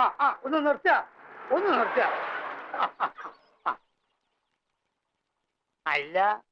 ആ ആ ഒന്ന് നിർത്തുക. ഒന്ന് ആ. അല്ല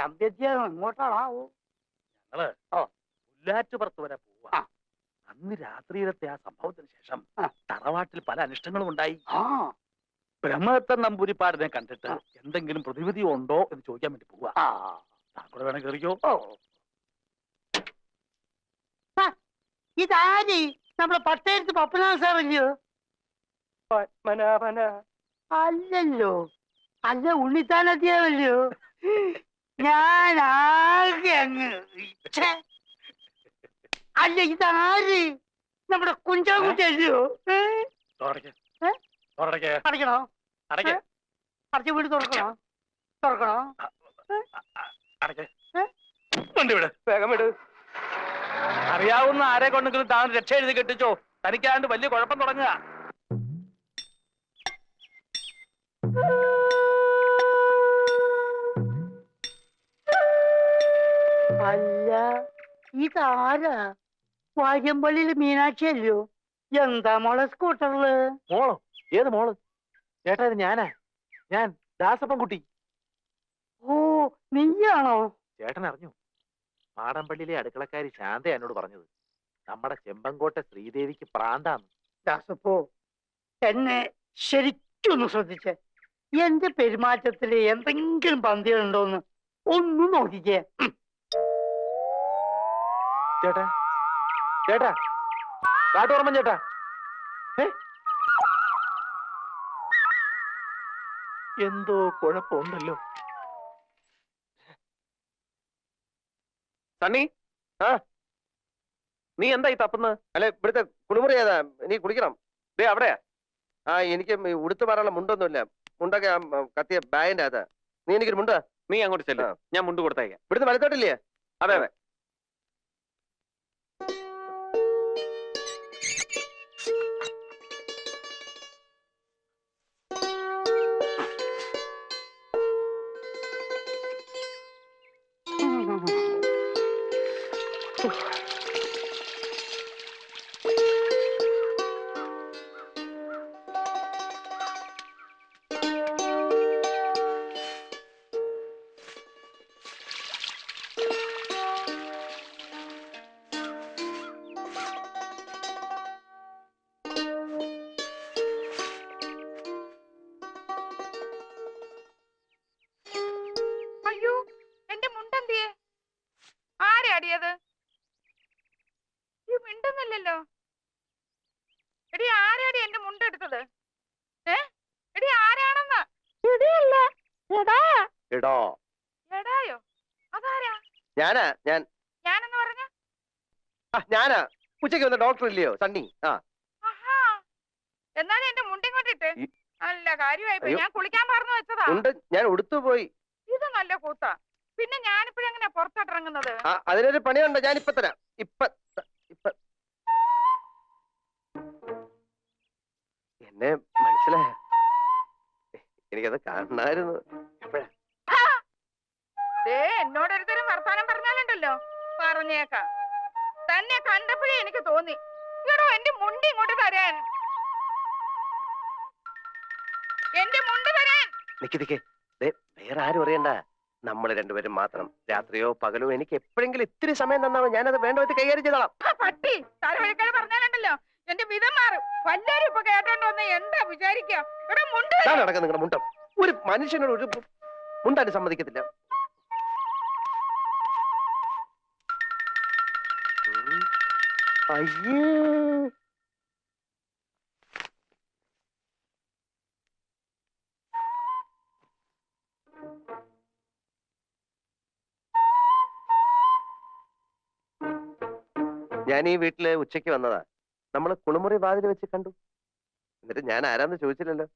തമ്പിയെത്തിയ എങ്ങോട്ടാണാവോ? ഞങ്ങൾ ഓ. പുല്ലാറ്റുപുറത്ത് വരെ പോവാ. അന്ന് രാത്രിയിലത്തെ ആ സംഭവത്തിന് ശേഷം ആ. തറവാട്ടിൽ പല അനിഷ്ടങ്ങളും ഉണ്ടായി. ആ. ബ്രഹ്മദത്തൻ നമ്പൂരിപ്പാടിനെ കണ്ടിട്ട് ആ. എന്തെങ്കിലും പ്രതിവിധി ഉണ്ടോ എന്ന് ചോദിക്കാൻ വേണ്ടി പോവാ. ആ. താങ്കൂടെ വേണം ഓ. ആ, ഇതാര്? നമ്മുടെ പട്ടയത്ത് പപ്പനാഥ സാറല്ലയോ പത്മനാഭന. അല്ലല്ലോ. അല്ല ഉണ്ണിത്താനത്തിയാണല്ലോ. ഞാൻ ആകെ അങ്ങ് ഛെ. അല്ല ഇതാര്? നമ്മുടെ കുഞ്ചാകുട്ടിയല്ലോ ഏ? തുറക്ക്. ഏ? തുറക്ക്. അടയ്ക്കണോ? അടയ്ക്ക്. അടച്ച വീട് തുറക്കണോ? തുറക്കണോ? അടയ്ക്ക്. ഏ? വണ്ടി വിട്. വേഗം വിട്. അറിയാവുന്ന ആരെ കൊണ്ടെങ്കിലും താൻ രക്ഷ എഴുതി കെട്ടിച്ചോ? തനിക്കാണ്ട് വലിയ കുഴപ്പം തുടങ്ങുക. അല്ല ഇതാരാ? വാര്യമ്പള്ളിയിൽ മീനാക്ഷി അല്ലയോ? എന്താ മോളെ സ്കൂട്ടറിൽ? മോളോ? ഏത് മോൾ? ചേട്ടാ ഇത് ഞാനാ. ഞാൻ ദാസപ്പൻ കുട്ടി ഓ നീയാണോ? ചേട്ടൻ അറിഞ്ഞു മാടമ്പള്ളിയിലെ അടുക്കളക്കാരി ശാന്ത എന്നോട് പറഞ്ഞത്. നമ്മുടെ ചെമ്പങ്കോട്ടെ ശ്രീദേവിക്ക് പ്രാന്താന്ന്. ദാസപ്പോ എന്നെ ശരിക്കൊന്ന് ശ്രദ്ധിച്ചേ. എന്റെ പെരുമാറ്റത്തിൽ എന്തെങ്കിലും പന്തികളുണ്ടോന്ന് ഒന്ന് നോക്കിക്കേ. ചേട്ടാ? ചേട്ടാ കാട്ടോർമ്മൻ ചേട്ടാ. എന്തോ കുഴപ്പമുണ്ടല്ലോ. സണ്ണി? ആ? നീ എന്തായി ഈ തപ്പുന്നത്? അല്ലെ ഇവിടുത്തെ കുളിമുറി ഏതാ? നീ കുളിക്കണം. ദേ അവിടെയാ. ആ എനിക്ക് ഉടുത്തു പറയാനുള്ള മുണ്ടൊന്നുമില്ല. മുണ്ടൊക്കെ കത്തിയ ബാഗിന്റെ അകത്താ. നീ എനിക്കൊരു മുണ്ടാ നീ അങ്ങോട്ട് ചെല്ലാം. ഞാൻ മുണ്ട് കൊടുത്തേക്കാം ഇവിടുന്ന് വലത്തോട്ടില്ലേ? അതെ അതെ. മുണ്ടെടുത്തത്? ഏ? എടി ആരാണെന്ന്? എടാ എടോ. എടായോ അതാരാ? ഞാനാ ഞാൻ. ഞാനെന്ന് പറഞ്ഞ? ഞാനാ. ഉച്ചയ്ക്ക് വന്ന ഡോക്ടർ ഇല്ലയോ? സണ്ണി. ആ. എന്നാലും എന്റെ മുണ്ടി കൊണ്ടിട്ട് നല്ല അയ്യോ. ഞാൻ കുളിക്കാൻ പറഞ്ഞു വെച്ചതാ. ഉണ്ട്. ഞാൻ ഉടുത്തു പോയി. ഇത് നല്ല കൂത്താ. പിന്നെ ഞാനിപ്പോഴെങ്ങനെ പുറത്തോട്ടിറങ്ങുന്നത് ആ അതിനൊരു പണിയുണ്ട്. ഞാൻ ഇപ്പൊ തരാം. ഇപ്പൊ എന്നെ മനസ്സിലായ? എനിക്കത് കാണണായിരുന്നു എപ്പോഴാ? ദേ എന്നോടൊരുത്തരും വർത്താനം പറഞ്ഞാലുണ്ടല്ലോ. പറഞ്ഞേക്കാം. തന്നെ കണ്ടപ്പോഴേ എനിക്ക് തോന്നി. ഇടോ എന്റെ മുണ്ടി ഇങ്ങോട്ട് തരാൻ എന്റെ മുണ്ട് തരാൻ നിക്ക് നിക്ക്. ദേ, വേറെ ആരും അറിയണ്ട. നമ്മൾ രണ്ടുപേരും മാത്രം. രാത്രിയോ പകലോ എനിക്ക് എപ്പോഴെങ്കിലും ഇത്തിരി സമയം തന്നാണോ ഞാനത് വേണ്ട വിധത്തിൽ കൈകാര്യം ചെയ്തോളാം. പട്ടി. എന്റെ വിധം മാറും. വല്ലാരും ഇപ്പൊ കേട്ടോണ്ട് വന്ന് എന്താ വിചാരിക്കാം? ഇവിടെ മുണ്ട് നടക്കുന്നത് നിങ്ങളുടെ മുണ്ടം. ഒരു മനുഷ്യനോട് ഒരു മുണ്ടാൻ സമ്മതിക്കത്തില്ല. അയ്യേ. ഞാൻ ഈ വീട്ടിൽ ഉച്ചയ്ക്ക് വന്നതാ. നമ്മൾ കുളിമുറി വാതിൽ വെച്ച് കണ്ടു. എന്നിട്ട് ഞാൻ ആരാന്ന് ചോദിച്ചില്ലല്ലോ?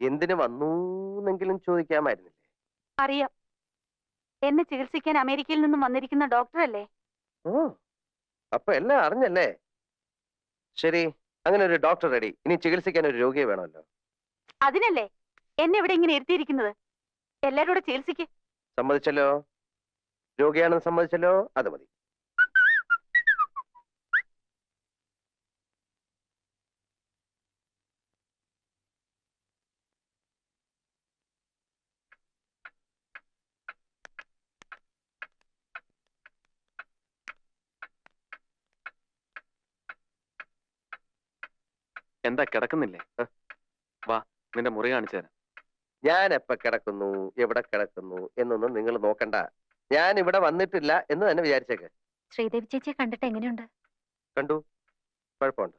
എന്തിനു വന്നൂന്നെങ്കിലും ചോദിക്കാമായിരുന്നില്ലേ? അറിയാം. എന്നെ ചികിത്സിക്കാൻ അമേരിക്കയിൽ നിന്നും വന്നിരിക്കുന്ന ഡോക്ടറല്ലേ? ഓ അപ്പൊ എല്ലാം അറിഞ്ഞല്ലേ? ശരി അങ്ങനെ ഒരു ഡോക്ടർ റെഡി. ഇനി ചികിത്സിക്കാൻ ഒരു രോഗിയെ വേണമല്ലോ. അതിനല്ലേ? എന്നെ ഇവിടെ ഇങ്ങനെ ഇരുത്തിയിരിക്കുന്നത്? എല്ലാരും കൂടെ ചികിത്സിക്ക്. സമ്മതിച്ചല്ലോ? രോഗിയാണെന്ന് സമ്മതിച്ചല്ലോ? അത് മതി. എന്താ കിടക്കുന്നില്ലേ? വാ നിന്റെ മുറി കാണിച്ചു തരാം. ഞാൻ എപ്പ കിടക്കുന്നു എവിടെ കിടക്കുന്നു എന്നൊന്നും നിങ്ങൾ നോക്കണ്ട. ഞാൻ ഇവിടെ വന്നിട്ടില്ല എന്ന് തന്നെ വിചാരിച്ചേക്ക്. ശ്രീദേവി ചേച്ചിയെ കണ്ടിട്ട് എങ്ങനെയുണ്ട്? കണ്ടു. കുഴപ്പമുണ്ട്.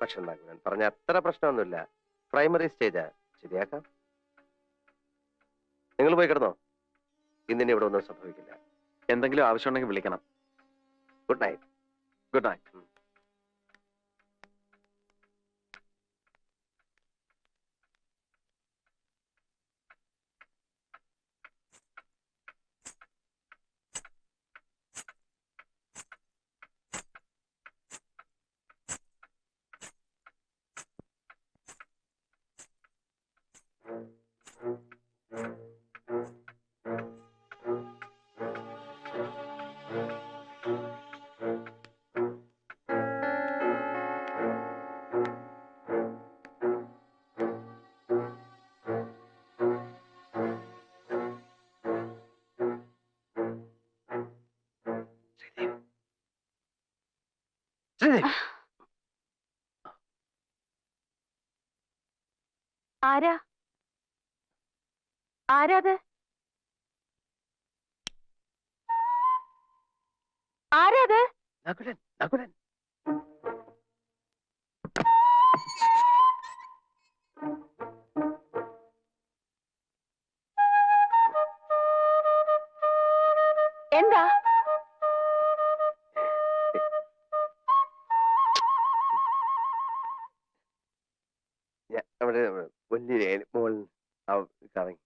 പക്ഷെ ഞാൻ പറഞ്ഞ അത്ര പ്രശ്നമൊന്നുമില്ല. പ്രൈമറി സ്റ്റേജാ ശരിയാക്കാം. നിങ്ങൾ പോയി കിടന്നോ. ഇന്നിനി ഇവിടെ ഒന്നും സംഭവിക്കില്ല. എന്തെങ്കിലും ആവശ്യമുണ്ടെങ്കിൽ വിളിക്കണം. ഗുഡ് നൈറ്റ് ഗുഡ് നൈറ്റ് ആരാ? ആരാത് ആരാത് നകുലൻ നകുലൻ. വലിയ മോൾ കറങ്ങി അതുണ്ട്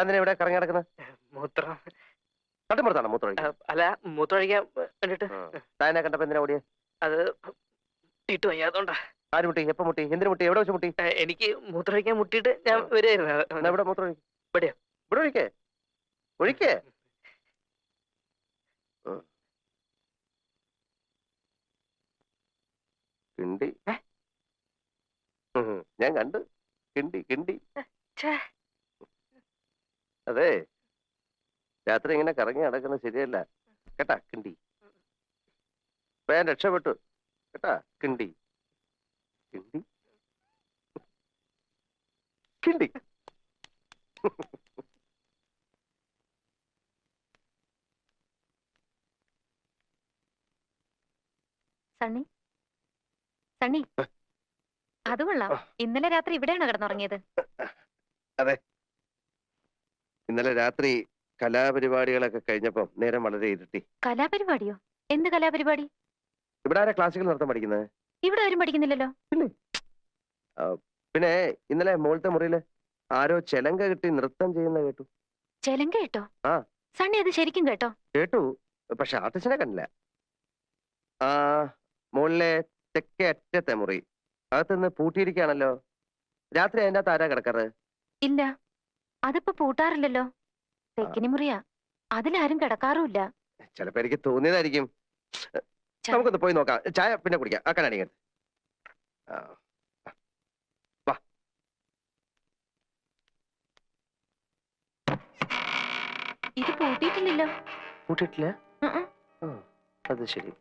താൻ എവിടെ കറങ്ങി നടക്കുന്നത് മൂത്രം. തട്ടുമ്പുറത്താണോ മൂത്രം അല്ല മൂത്രം ഒഴിക്കാൻ വേണ്ടിട്ട്. ആ. താനെ കണ്ടപ്പോ എന്തിനാ ഓടിയ? അത് ഇട്ട് വയ്യാത്തോണ്ടാ. ആര് മുട്ടി? എപ്പോ മുട്ടി? എന്തിനു മുട്ടി? എവിടെ വെച്ച് മുട്ടി? എനിക്ക് മൂത്രം ഒഴിക്കാൻ മുട്ടിയിട്ട് ഞാൻ വരുമായിരുന്നു എന്നാ ഇവിടെ മൂത്രം ഒഴിക്ക്. ഇവിടെയോ? ഇവിടെ ഒഴിക്കേ? ഒഴിക്കേ. കിണ്ടി. ഞാൻ കണ്ടു. കിണ്ടി കിണ്ടി. അതെ. രാത്രി ഇങ്ങനെ കറങ്ങി നടക്കുന്നത് ശരിയല്ല. കേട്ടാ കിണ്ടി. ഇപ്പൊ ഞാൻ രക്ഷപ്പെട്ടു. കേട്ടാ കിണ്ടി. കിണ്ടി? കിണ്ടി. സണ്ണി? സണ്ണി? അത് കൊള്ളാം. ഇന്നലെ രാത്രി ഇവിടെയാണ് കിടന്നുറങ്ങിയത്? ഇന്നലെ രാത്രി കലാപരിപാടികളൊക്കെ കഴിഞ്ഞപ്പം നേരം വളരെ ഇരുട്ടി. കലാപരിപാടിയോ? എന്ത് കലാപരിപാടി? ഇവിടെ ആരാ ക്ലാസിക്കൽ നൃത്തം പഠിക്കുന്നത്? ഇവിടെ ആരും പഠിക്കുന്നില്ലല്ലോ. പിന്നെ ഇന്നലെ മുകളിലത്തെ മുറിയിൽ ആരോ ചെലങ്ക കെട്ടി നൃത്തം ചെയ്യുന്ന കേട്ടു. ചെലങ്ക കേട്ടോ? ആ. സണ്ണി അത് ശരിക്കും കേട്ടോ? കേട്ടു. പക്ഷെ ആർട്ടിസ്റ്റിനെ കണ്ടില്ല. ആ മുകളിലെ തെക്കേ അറ്റത്തെ മുറി. അകത്തുനിന്ന് പൂട്ടിയിരിക്കുകയാണല്ലോ. രാത്രി അതിന്റെ അകത്ത് ആരാ കിടക്കാറ്? ഇല്ല. അതിപ്പോ പൂട്ടാറില്ലല്ലോ. തെക്കിനി മുറിയാ. അതിലാരും കിടക്കാറുമില്ല. ചിലപ്പോ എനിക്ക് തോന്നിയതായിരിക്കും. നമുക്കൊന്ന് പോയി നോക്കാം. ചായ പിന്നെ കുടിക്കാം. ആ കണ്ണാടി ഇങ്ങ്. ഇത് പൂട്ടിയിട്ടില്ലല്ലോ. പൂട്ടിയിട്ടില്ല? അത് ശരി.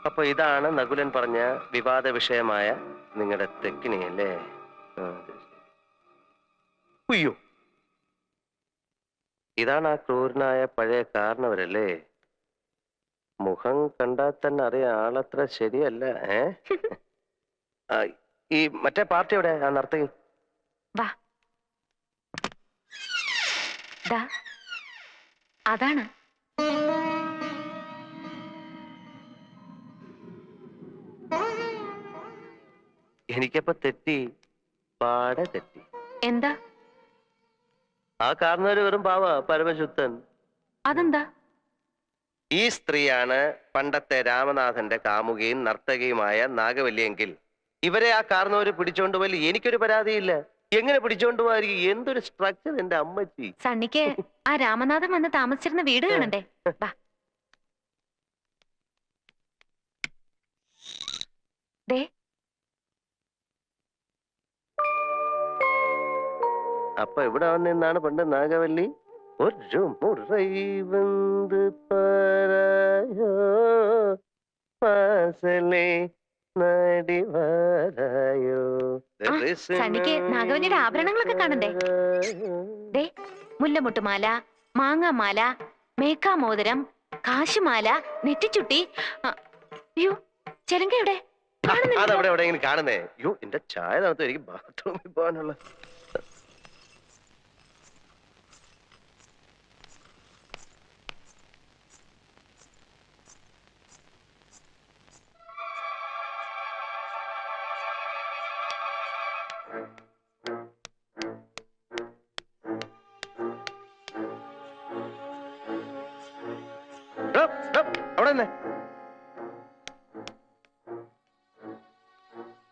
അപ്പൊ ഇതാണ് നകുലൻ പറഞ്ഞ വിവാദ വിഷയമായ നിങ്ങളുടെ തെക്കിനി അല്ലേ. ഉയ്യോ. ഇതാണ് ആ ക്രൂരനായ പഴയ കാരണവരല്ലേ? മുഖം കണ്ടാൽ തന്നെ അറിയാം ആളത്ര ശരിയല്ല ഏ? ഈ മറ്റേ പാർട്ടി എവിടെ? ആ നർത്തകി ദാ. അതാണ്. എനിക്കപ്പോ തെറ്റി പാടെ തെറ്റി. എന്താ? ആ കാരണവര് വെറും പാവ പരമശുദ്ധൻ. അതെന്താ? ഈ സ്ത്രീയാണ് പണ്ടത്തെ രാമനാഥന്റെ കാമുകയും നർത്തകിയുമായ നാഗവല്ലിയെങ്കിൽ. ഇവരെ ആ കാരണവര് പിടിച്ചോണ്ട് പോയി എനിക്കൊരു പരാതിയില്ല. എങ്ങനെ പിടിച്ചോണ്ട് പോകാതിരിക്കും എന്തൊരു സ്ട്രക്ചർ എന്റെ അമ്മച്ചി. സണ്ണിക്ക് ആ രാമനാഥൻ വന്ന് താമസിച്ചിരുന്ന വീട് കാണണ്ടേ? ദേ അപ്പൊ ഇവിടെ വന്നിന്നാണ് പണ്ട് നാഗവല്ലി? ഒരു മുറൈ വന്ന് പാരായോ? പാസലേ സണ്ണിക്ക് നാഗവല്ലിയുടെ ആഭരണങ്ങളൊക്കെ കാണണ്ടേ? ദേ മുല്ലമുട്ടുമാല മാങ്ങാമാല മേക്കാമോതിരം കാശുമാല നെറ്റിച്ചുട്ടി അയ്യോ ചെലങ്കയുടെ. അതവിടെ എവിടെയെങ്കിലും കാണുന്നേ? അയ്യോ എന്റെ ചായ തണുത്തു എനിക്ക് ബാത്റൂമിൽ പോകാനുള്ള അവിടെ.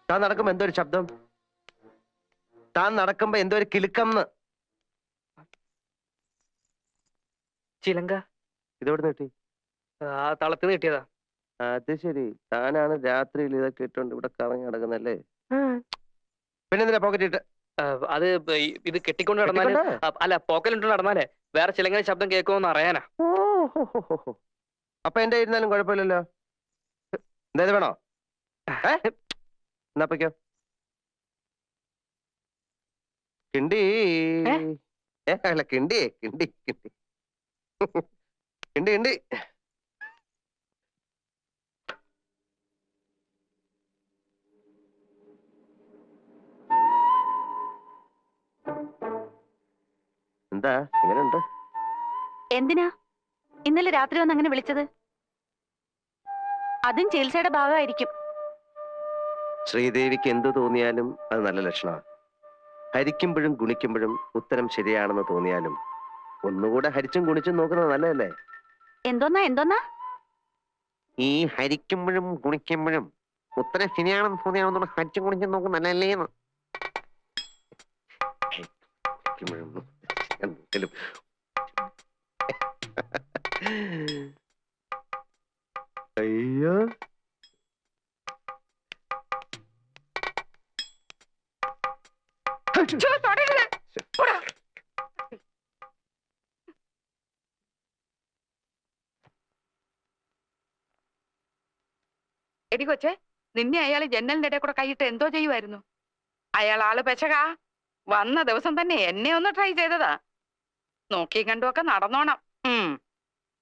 താൻ നടക്കുമ്പോ എന്തോ ഒരു ശബ്ദം. താൻ നടക്കുമ്പോ എന്തോ ഒരു കിലുക്കം ചിലങ്ക. ഇതെവിടുന്ന് കിട്ടി? ആ തളത്തിന് കിട്ടിയതാ. അത് ശരി. താനാണ് രാത്രിയിൽ ഇതൊക്കെ ഇട്ടോണ്ട് ഇവിടെ കറങ്ങി നടക്കുന്നല്ലേ? പിന്നെന്തിനാ പോക്കറ്റ് ഇട്ട്? അത് ഇത് കെട്ടിക്കൊണ്ട് നടന്നാൽ അല്ല പോക്കറ്റ് പോക്കലിട്ട് നടന്നാലേ വേറെ ചിലങ്ങനെ ശബ്ദം അറിയാനാ ഹോ, ഹോ, ഹോ. അപ്പൊ എന്റെ ഇരുന്നാലും കുഴപ്പമില്ലല്ലോ. എന്തായത് വേണോ? എന്നാ പൊയ്ക്കോ. കിണ്ടി. അല്ല കിണ്ടി കിണ്ടി കിണ്ടി. കിണ്ടി കിണ്ടി. എന്താ എങ്ങനെയുണ്ട് എന്തിനാ? ഇന്നലെ രാത്രി വന്ന് അങ്ങനെ വിളിച്ചത്? അതും ചികിത്സയുടെ ഭാഗമായിരിക്കും. ശ്രീദേവിക്ക് എന്തു തോന്നിയാലും അത് നല്ല ലക്ഷണമാണ്. ഹരിക്കുമ്പോഴും ഗുണിക്കുമ്പോഴും ഉത്തരം ശരിയാണെന്ന് തോന്നിയാലും ഒന്നുകൂടെ ഹരിച്ചും ഗുണിച്ചും നോക്കുന്നത് നല്ലതല്ലേ? എന്തോന്നാ എന്തോന്നാ? ഈ ഹരിക്കുമ്പോഴും ഗുണിക്കുമ്പോഴും ഉത്തരം ശരിയാണെന്ന് തോന്നിയാണെന്നുള്ള ഹരിച്ചും ഗുണിച്ചും നോക്കുന്ന നല്ലല്ലേന്ന് ഹരിക്കുമ്പോഴും എന്തെങ്കിലും പോടാ. എടി കൊച്ചേ നിന്നെ അയാൾ ജനലിന്റെ ഇടയിൽ കൂടെ കൈയിട്ട് എന്തോ ചെയ്യുമായിരുന്നു അയാൾ ആൾ പെശകാ. വന്ന ദിവസം തന്നെ എന്നെ ഒന്ന് ട്രൈ ചെയ്തതാ. നോക്കി കണ്ടുമൊക്കെ നടന്നോണം. ഉം.